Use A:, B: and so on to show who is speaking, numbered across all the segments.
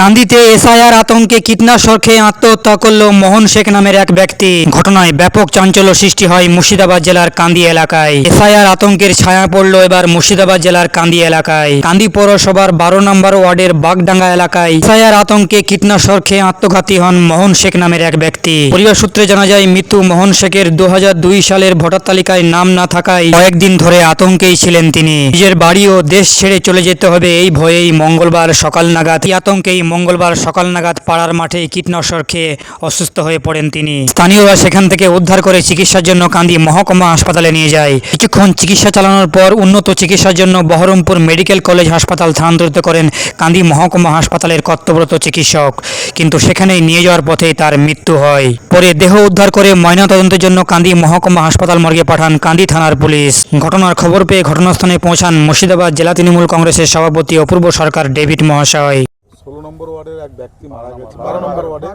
A: কান্দিতে SIR আতঙ্কে কীটনাশক খেয়ে আত্মহত্যা করল মোহন শেখ নামের এক ব্যক্তি। ঘটনায় ব্যাপক চাঞ্চল্য সৃষ্টি হয় মুর্শিদাবাদ জেলার কান্দি এলাকায়। এসআইআর আতঙ্কের ছায়া পড়ল এবার মুর্শিদাবাদ জেলার কান্দি এলাকায়। কান্দি পৌরসভার বারো নম্বর ওয়ার্ডের বাগডাঙ্গা এলাকায় এসআইআর আতঙ্কে কীটনাশক খেয়ে আত্মঘাতী হন মোহন শেখ নামের এক ব্যক্তি। পরিবার সূত্রে জানা যায়, মৃত্যু মোহন শেখের দু হাজার দুই সালের ভোটার তালিকায় নাম না থাকায় কয়েকদিন ধরে আতঙ্কেই ছিলেন তিনি। নিজের বাড়ি ও দেশ ছেড়ে চলে যেতে হবে এই ভয়েই মঙ্গলবার সকাল নাগাদ আতঙ্কেই মঙ্গলবার সকাল নাগাদ পাড়ার মাঠে কীটনাশক খেয়ে অসুস্থ হয়ে পড়েন তিনি। স্থানীয়রা সেখান থেকে উদ্ধার করে চিকিৎসার জন্য কান্দি মহকুমা হাসপাতালে নিয়ে যায়। কিছুক্ষণ চিকিৎসা চালানোর পর উন্নত চিকিৎসার জন্য বহরমপুর মেডিকেল কলেজ হাসপাতাল স্থানান্তরিত করেন কান্দি মহকুমা হাসপাতালের কর্তব্যরত চিকিৎসক। কিন্তু সেখানেই নিয়ে যাওয়ার পথেই তার মৃত্যু হয়। পরে দেহ উদ্ধার করে ময়নাতদন্তের জন্য কান্দি মহকুমা হাসপাতাল মর্গে পাঠান কান্দি থানার পুলিশ। ঘটনার খবর পেয়ে ঘটনাস্থলে পৌঁছান মুর্শিদাবাদ জেলা তৃণমূল কংগ্রেসের সভাপতি অপূর্ব সরকার ডেভিড মহাশয়।
B: ষোলো নম্বর ওয়ার্ডের এক ব্যক্তি মারা গেছে বারো নম্বর ওয়ার্ডে।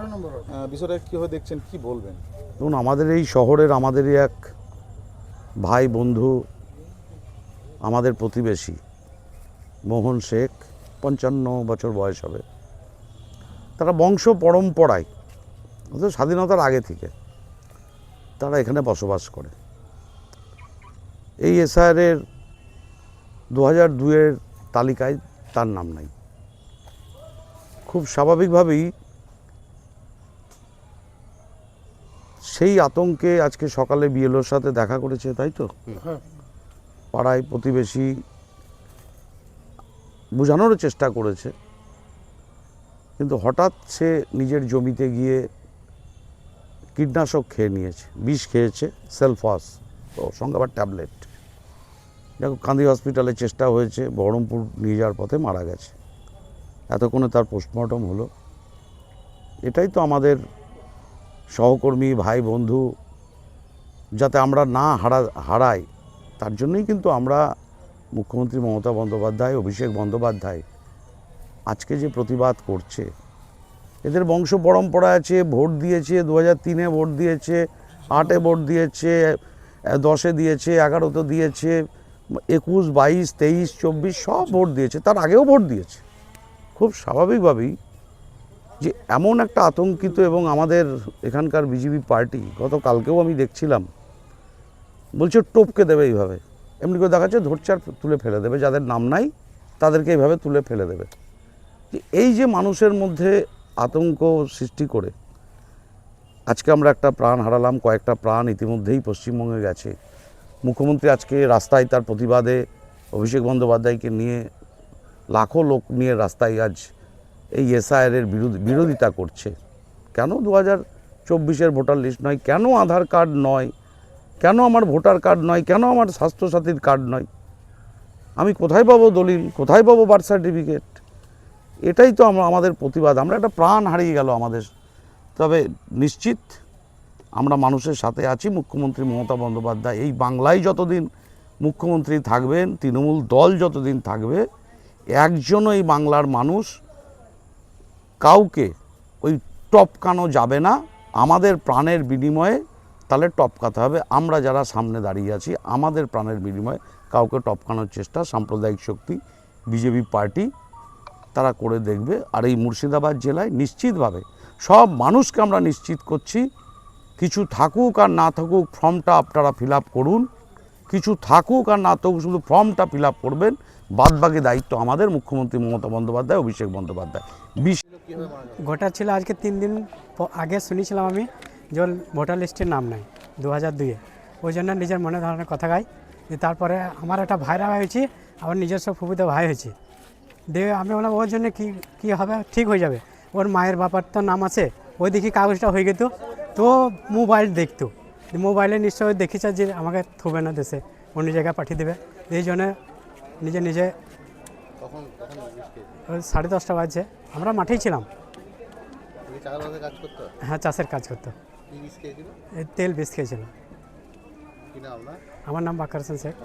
B: বিষয়টা কীভাবে দেখছেন কি বলবেন?
C: দেখুন আমাদের এই শহরের আমাদেরই এক ভাই বন্ধু আমাদের প্রতিবেশী মোহন শেখ পঞ্চান্ন বছর বয়স হবে। তারা বংশ পরম্পরায় স্বাধীনতার আগে থেকে তারা এখানে বসবাস করে। এই এসআইআরের দু হাজার দুয়ের তালিকায় তার নাম নাই। খুব স্বাভাবিকভাবেই সেই আতঙ্কে আজকে সকালে বিএলওর সাথে দেখা করেছে তাই তো? পাড়ায় প্রতিবেশী বোঝানোরও চেষ্টা করেছে। কিন্তু হঠাৎ সে নিজের জমিতে গিয়ে কীটনাশক খেয়ে নিয়েছে বিষ খেয়েছে সেলফস তো সঙ্গে আবার ট্যাবলেট দেখো কান্দি হসপিটালে চেষ্টা হয়েছে বহরমপুর নিয়ে যাওয়ার পথে মারা গেছে। এতক্ষণে তার পোস্টমর্টম হলো। এটাই তো আমাদের সহকর্মী, ভাই, বন্ধু, যাতে আমরা না হারা, হারাই, তার জন্যই কিন্তু আমরা মুখ্যমন্ত্রী মমতা বন্দ্যোপাধ্যায়, অভিষেক বন্দ্যোপাধ্যায় আজকে যে প্রতিবাদ করছে, এদের বংশ পরম্পরা আছে, ভোট দিয়েছে দু হাজার তিনে ভোট দিয়েছে, আটে ভোট দিয়েছে দশে দিয়েছে, এগারোতে দিয়েছে, একুশ, বাইশ, তেইশ, চব্বিশ সব ভোট দিয়েছে, তার আগেও ভোট দিয়েছে। খুব স্বাভাবিকভাবেই যে এমন একটা আতঙ্কিত এবং আমাদের এখানকার বিজেপি পার্টি, গতকালকেও আমি দেখছিলাম, বলছে টপকে দেবে এইভাবে। এমনি করে দেখাচ্ছে আর তুলে ফেলে দেবে, যাদের নাম নাই তাদেরকে এইভাবে তুলে ফেলে দেবে। এই যে মানুষের মধ্যে আতঙ্ক সৃষ্টি করে, আজকে আমরা একটা প্রাণ হারালাম, কয়েকটা প্রাণ ইতিমধ্যেই পশ্চিমবঙ্গে গেছে। মুখ্যমন্ত্রী আজকে রাস্তায় তার প্রতিবাদে অভিষেক বন্দ্যোপাধ্যায়কে নিয়ে লাখো লোক নিয়ে রাস্তায় আজ এই এসআইআরের বিরোধী, বিরোধিতা করছে। কেন দু হাজার চব্বিশের ভোটার লিস্ট নয়? কেন আধার কার্ড নয়? কেন আমার ভোটার কার্ড নয়? কেন আমার স্বাস্থ্যসাথীর কার্ড নয়? আমি কোথায় পাবো দলিল? কোথায় পাবো বার্থ সার্টিফিকেট? এটাই তো আমরা আমাদের প্রতিবাদ। আমরা একটা প্রাণ হারিয়ে গেল আমাদের। তবে নিশ্চিত আমরা মানুষের সাথে আছি। মুখ্যমন্ত্রী মমতা বন্দ্যোপাধ্যায় এই বাংলায় যতদিন মুখ্যমন্ত্রী থাকবেন, তৃণমূল দল যতদিন থাকবে একজনও এই বাংলার মানুষ কাউকে ওই টপকানো যাবে না। আমাদের প্রাণের বিনিময়ে তাহলে টপকাতে হবে। আমরা যারা সামনে দাঁড়িয়ে আছি, আমাদের প্রাণের বিনিময়ে কাউকে টপকানোর চেষ্টা, সাম্প্রদায়িক শক্তি, বিজেপি পার্টি তারা করে দেখবে। আর এই মুর্শিদাবাদ জেলায় নিশ্চিতভাবে সব মানুষকে আমরা নিশ্চিত করছি, কিছু থাকুক আর না থাকুক ফর্মটা আপনারা ফিল করুন। কিছু থাকুক আর না থাকুক, শুধু ফর্মটা ফিল করবেন। বাদবাকি দায়িত্ব আমাদের, মুখ্যমন্ত্রী মমতা বন্দ্যোপাধ্যায়, অভিষেক বন্দ্যোপাধ্যায়। বিশ
D: গোটা ছিল আজকে তিন দিন আগে শুনেছিলাম আমি যে ভোটার লিস্টের নাম নাই দু হাজার দুইয়ে। ওই জন্য নিজের মনে ধারণার কথা গাই যে তারপরে আমার একটা ভাইরা হয়েছে, আমার নিজস্ব ফুপুতে ভাই হয়েছে। দিয়ে আমি বললাম, ওর জন্য কী কী হবে? ঠিক হয়ে যাবে। ওর মায়ের বাবার তো নাম আছে, ওই দেখি কাগজটা হয়ে যেত তো মোবাইল দেখতো। মোবাইলে নিশ্চয়ই দেখেছে যে আমাকে থুবে না দেশে, অন্য জায়গায় পাঠিয়ে দেবে। এই জন্য নিজে নিজে সাড়ে দশটা বাজছে। আমরা মাঠেই ছিলাম। হ্যাঁ চাষের কাজ করতো। তেল বেশ খেয়েছিল আমার নাম বাকার হোসেন শেখ